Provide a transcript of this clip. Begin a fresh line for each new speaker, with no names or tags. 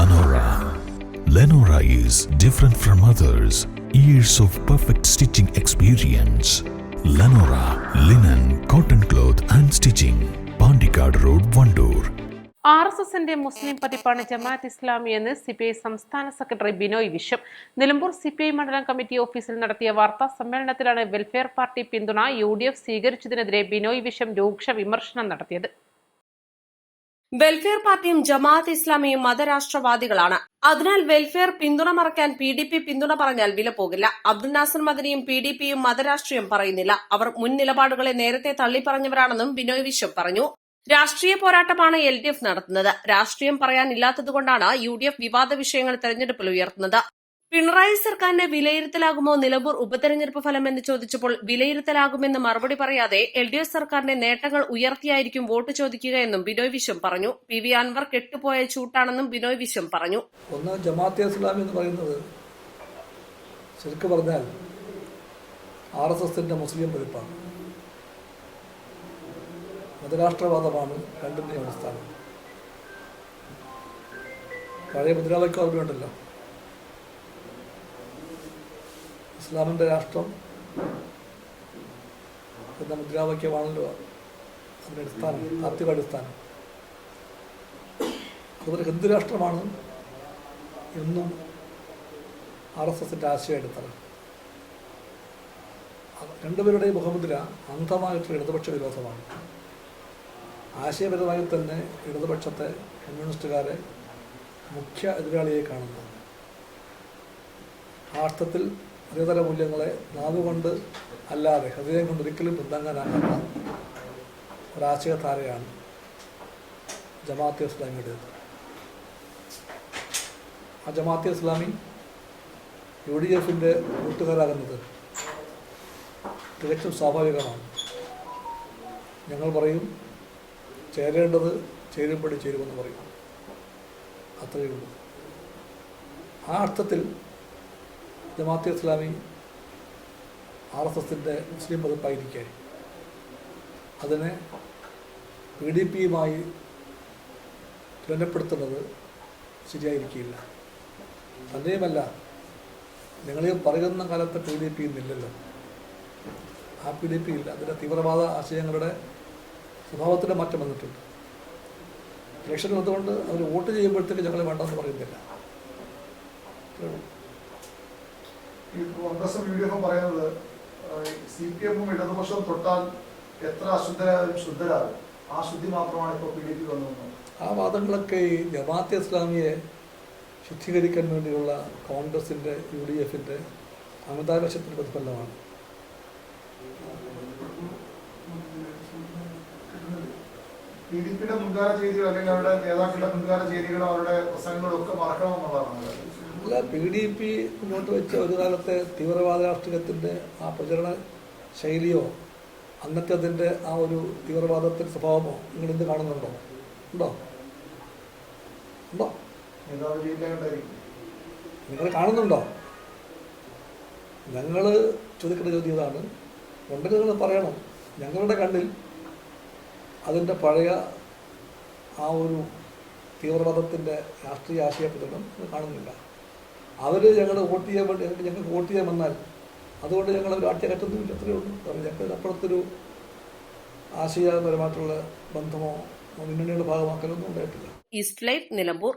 Lenora. Lenora is different from others. Years of perfect stitching experience. Lenora linen, cotton cloth and stitching. Pandikad Road, Vandoor.
R S എസിന്റെ മുസ്ലിം പതിപ്പാണ് ജമാഅത്ത് ഇസ്ലാമി എന്ന് C സംസ്ഥാന സെക്രട്ടറി Binoy Viswam Nilambur C മണ്ഡലം committee ഓഫീസിൽ നടത്തിയ വാർത്താ സമ്മേളനത്തിലാണ് വെൽഫെയർ പാർട്ടി പിന്തുണ യു ഡി എഫ് സ്വീകരിച്ചതിനെതിരെ ബിനോയ് വിശ്വം രൂക്ഷ വിമർശനം നടത്തിയത്
വെൽഫെയർ പാർട്ടിയും ജമാഅത്ത് ഇസ്ലാമിയും മതരാഷ്ട്രവാദികളാണ്. അതിനാൽ വെൽഫെയർ പിന്തുണ മറക്കാൻ പി ഡി പി പിന്തുണ പറഞ്ഞാൽ വില പോകില്ല. അബ്ദുൽ നാസർ മദനിയും പി ഡി പിയും മതരാഷ്ട്രീയം പറയുന്നില്ല. അവർ മുൻ നിലപാടുകളെ നേരത്തെ തള്ളിപ്പറഞ്ഞവരാണെന്നും ബിനോയ് വിശ്വം പറഞ്ഞു. രാഷ്ട്രീയ പോരാട്ടമാണ് എൽ ഡി എഫ് നടത്തുന്നത്. രാഷ്ട്രീയം പറയാനില്ലാത്തതുകൊണ്ടാണ് യു ഡി എഫ് വിവാദ വിഷയങ്ങൾ തെരഞ്ഞെടുപ്പിൽ ഉയർത്തുന്നത്. പിണറായി സർക്കാരിന്റെ വിലയിരുത്തലാകുമോ നിലമ്പൂർ ഉപതെരഞ്ഞെടുപ്പ് ഫലം എന്ന് ചോദിച്ചപ്പോൾ വിലയിരുത്തലാകുമെന്ന് മറുപടി പറയാതെ എൽ ഡി എഫ് സർക്കാരിന്റെ നേട്ടങ്ങൾ ഉയർത്തിയായിരിക്കും വോട്ട് ചോദിക്കുകയെന്നും ബിനോയ് വിശ്വം പറഞ്ഞു. പി വി അൻവർ കെട്ടുപോയ ചൂട്ടാണെന്നും ബിനോയ് വിശ്വം പറഞ്ഞു.
ഒന്ന് ജമാഅത്തെ ഇസ്ലാമി എന്ന് പറയുന്നത് ശരിക്കും പറഞ്ഞാൽ ആർ എസ് എസിന്റെ മുസ്ലിം പതിപ്പാണ് മതരാഷ്ട്രവാദമാണ് രണ്ടിന്റെയും അടിസ്ഥാനം. പഴയ മുദ്രാവാക്യം ഓർമ്മയുണ്ടല്ലോ. ഇസ്ലാമിന്റെ രാഷ്ട്രം എന്ന മുദ്രാവാക്യമാണല്ലോ അതിന്റെ അടിസ്ഥാനം താത്വിക അടിസ്ഥാനം. അതുപോലെ ഹിന്ദു രാഷ്ട്രമാണ് എന്നും ആർ എസ് എസിന്റെ ആശയം രണ്ടുപേരുടെയും മുഖമുദ്ര അന്ധമായിട്ടുള്ള ഇടതുപക്ഷ വിരോധമാണ്. ആശയപരമായി തന്നെ ഇടതുപക്ഷത്തെ കമ്മ്യൂണിസ്റ്റുകാരെ മുഖ്യ എതിരാളിയെ കാണുന്നു ആ അതേതര മൂല്യങ്ങളെ നാവുകൊണ്ട് അല്ലാതെ ഹൃദയം കൊണ്ട് ഒരിക്കലും പിന്താങ്ങാനാകാത്ത ഒരാശയധാരയാണ് ജമാഅത്തെ ഇസ്ലാമിയുടെ ആ ജമാഅത്തെ ഇസ്ലാമി യു ഡി എഫിന്റെ കൂട്ടുകാരാകുന്നത് തികച്ചും സ്വാഭാവികമാണ്. ഞങ്ങൾ പറയും ചേരേണ്ടത് ചേരുമ്പടി ചേരുമെന്ന് പറയും. അത്രയേ ഉള്ളൂ. ആ അർത്ഥത്തിൽ ജമാഅത്തെ ഇസ്ലാമി ആർ എസ് എസിന്റെ മുസ്ലിം പതിപ്പായിരിക്കെ അതിനെ പി ഡി പിയുമായി തുലനപ്പെടുത്തുന്നത് ശരിയായിരിക്കില്ല. തന്നെയുമല്ല നിങ്ങൾ പറയുന്ന കാലത്ത് പി ഡി പി ഇന്നില്ലല്ലോ. ആ പി ഡി പി ഇല്ല. അതിന്റെ തീവ്രവാദ ആശയങ്ങളുടെ സ്വഭാവത്തിന്റെ മാറ്റം വന്നിട്ടുണ്ട്. ഇലക്ഷൻ വന്നുകൊണ്ട് അവർ വോട്ട് ചെയ്യുമ്പോഴത്തേക്ക് ഞങ്ങൾ വേണ്ടെന്ന് പറയുന്നില്ല.
ഈ കോൺഗ്രസും യു ഡി എഫും പറയുന്നത് സി പി എമ്മും ഇടതുപക്ഷവും തൊട്ടാൽ എത്ര അശുദ്ധരായാലും ശുദ്ധരാകും. ആ ശുദ്ധി മാത്രമാണ് ഇപ്പോൾ പി ഡി പി വന്നതെന്ന്.
ആ വാദങ്ങളൊക്കെ ഈ ജമാഅത്തെ ഇസ്ലാമിയെ ശുദ്ധീകരിക്കാൻ വേണ്ടിയുള്ള കോൺഗ്രസിന്റെ യു ഡി എഫിന്റെ അമിതാവേശത്തിന്റെ പ്രതിഫലമാണ്.
പി ഡി പിയുടെ മുൻകാല ചെയ്തികൾ അല്ലെങ്കിൽ അവരുടെ നേതാക്കളുടെ മുൻകാല ചെയ്തികളും അവരുടെ പ്രസംഗങ്ങളും ഒക്കെ മറക്കണമെന്നുള്ളതാണ്
അല്ല പി ഡി പി മുന്നോട്ട് വെച്ച ഒരു കാലത്തെ തീവ്രവാദ രാഷ്ട്രീയത്തിന്റെ ആ പ്രചരണ ശൈലിയോ അന്നത്തെ അതിന്റെ ആ ഒരു തീവ്രവാദത്തിന്റെ സ്വഭാവമോ നിങ്ങൾ ഇന്ന് കാണുന്നുണ്ടോ? ഉണ്ടോ? ഉണ്ടോ? നിങ്ങൾ കാണുന്നുണ്ടോ? ഞങ്ങൾ ചോദിക്കേണ്ട ചോദ്യം ഇതാണ്. ഉണ്ടെങ്കിൽ നിങ്ങൾ പറയണം. ഞങ്ങളുടെ കണ്ണിൽ അതിന്റെ പഴയ ആ ഒരു തീവ്രവാദത്തിന്റെ രാഷ്ട്രീയ ആശയ കാണുന്നില്ല. അവർ ഞങ്ങൾ വോട്ട് ചെയ്യാൻ വേണ്ടി ഞങ്ങൾക്ക് വോട്ട് ചെയ്യാൻ വന്നാൽ അതുകൊണ്ട് ഞങ്ങൾ അവർ ആട്ടിയ കറ്റൊന്നുമില്ല അത്രയേ ഉള്ളൂ. കാരണം ഞങ്ങൾക്ക് അപ്പുറത്തൊരു ആശയപരമായിട്ടുള്ള ബന്ധമോ മുന്നണിയുടെ ഭാഗമാക്കലൊന്നും ഉണ്ടായിട്ടില്ല.
East life Nilambur